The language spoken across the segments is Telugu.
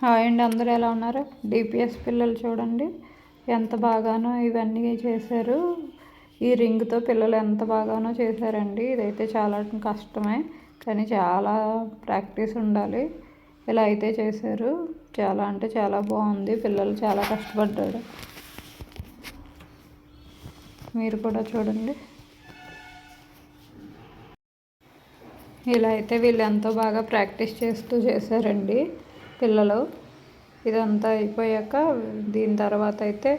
హాయ్ అండి అందరూ ఎలా ఉన్నారు? డిపిఎస్ పిల్లలు చూడండి ఎంత బాగానో ఇవన్నీ చేశారు. ఈ రింగ్తో పిల్లలు ఎంత బాగానో చేశారండి. ఇదైతే చాలా కష్టమే కానీ చాలా ప్రాక్టీస్ ఉండాలి. ఇలా అయితే చేశారు. చాలా అంటే చాలా బాగుంది. పిల్లలు చాలా కష్టపడ్డారు. మీరు కూడా చూడండి. ఇలా అయితే వీళ్ళు ఎంతో బాగా ప్రాక్టీస్ చేస్తూ చేశారండి. పిల్లలు. ఇదంతా అయిపోయాక దీని తర్వాత అయితే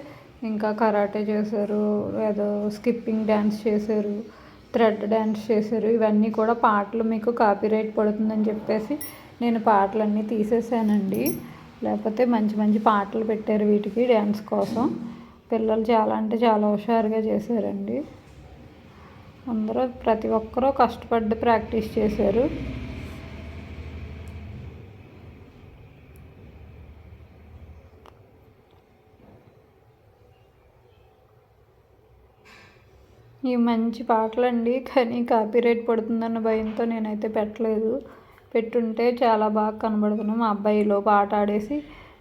ఇంకా కరాటే చేశారు ఏదో స్కిప్పింగ్ డ్యాన్స్ చేశారు థ్రెడ్ డ్యాన్స్ చేశారు. ఇవన్నీ కూడా పాటలు మీకు కాపీరైట్ పడుతుందని చెప్పేసి నేను పాటలన్నీ తీసేసానండి. లేకపోతే మంచి మంచి పాటలు పెట్టారు వీటికి డ్యాన్స్ కోసం. పిల్లలు చాలా అంటే చాలా హుషారుగా చేశారండి. అందరూ ప్రతి ఒక్కరూ కష్టపడి ప్రాక్టీస్ చేశారు. ఈ మంచి పాటలండి. కానీ కాపీరైట్ పడుతుందన్న భయంతో నేనైతే పెట్టలేదు. పెట్టుంటే చాలా బాగా కనబడుతున్నాం మా అబ్బాయిలో పాట ఆడేసి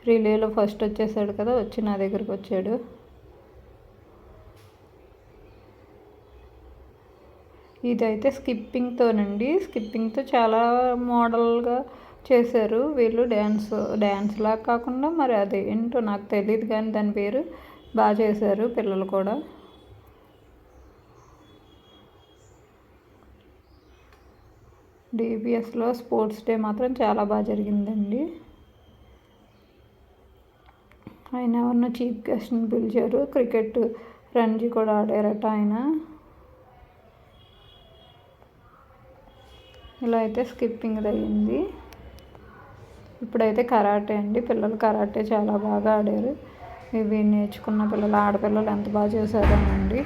రిలేలో ఫస్ట్ వచ్చేసాడు కదా వచ్చి నా దగ్గరికి వచ్చాడు. ఇదైతే స్కిప్పింగ్తోనండి స్కిప్పింగ్తో చాలా మోడల్గా చేశారు వీళ్ళు. డ్యాన్స్ డ్యాన్స్లా కాకుండా మరి అదేంటో ఏంటో నాకు తెలియదు కానీ దాని పేరు బాగా చేశారు పిల్లలు కూడా. డిబిఎస్లో స్పోర్ట్స్ డే మాత్రం చాలా బాగా జరిగిందండి. ఆయన ఎవరినో చీఫ్ గెస్ట్ని పిలిచారు. క్రికెట్ రంజీ కూడా ఆడారట ఆయన. ఇలా అయితే స్కిప్పింగ్ అయ్యింది. ఇప్పుడైతే కరాటే అండి. పిల్లలు కరాటే చాలా బాగా ఆడారు. ఇవి నేర్చుకున్న పిల్లలు ఆడపిల్లలు ఎంత బాగా చేశారోనండి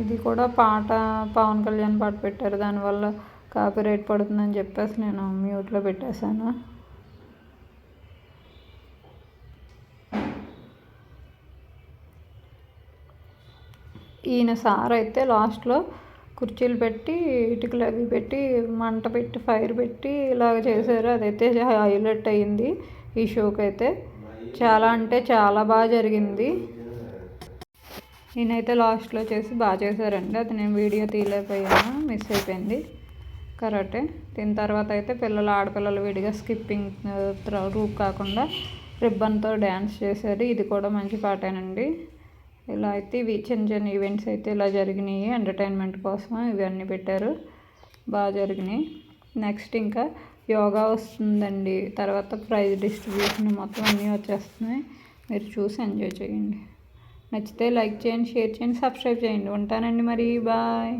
ఇది కూడా పాట పవన్ కళ్యాణ్ పాట పెట్టారు. దానివల్ల కాపీరైట్ పడుతుందని చెప్పేసి నేను మ్యూట్లో పెట్టేశాను. ఈయన సార్ అయితే లాస్ట్లో కుర్చీలు పెట్టి ఇటుకలు అవి పెట్టి మంట పెట్టి ఫైర్ పెట్టి ఇలాగ చేశారు. అదైతే హైలైట్ అయ్యింది ఈ షోకి అయితే చాలా అంటే చాలా బాగా జరిగింది. నేనైతే లాస్ట్లో చేసి బాగా చేశారండి. అది నేను వీడియో తీయలేకపోయాను. మిస్ అయిపోయింది. కరెక్టే దీని తర్వాత అయితే పిల్లలు ఆడపిల్లలు విడిగా స్కిప్పింగ్ రూప్ కాకుండా రిబ్బన్తో డ్యాన్స్ చేశారు. ఇది కూడా మంచి పాటేనండి. ఇలా అయితే ఇవి చిన్న చిన్న ఈవెంట్స్ అయితే ఇలా జరిగినాయి. ఎంటర్టైన్మెంట్ కోసం ఇవన్నీ పెట్టారు. బాగా జరిగినాయి. నెక్స్ట్ ఇంకా యోగా వస్తుందండి. తర్వాత ప్రైజ్ డిస్ట్రిబ్యూషన్ మొత్తం అన్నీ వచ్చేస్తున్నాయి. మీరు చూసి ఎంజాయ్ చేయండి. నచ్చితే లైక్ చేయండి షేర్ చేయండి సబ్స్క్రైబ్ చేయండి. ఉంటానండి మరి బాయ్.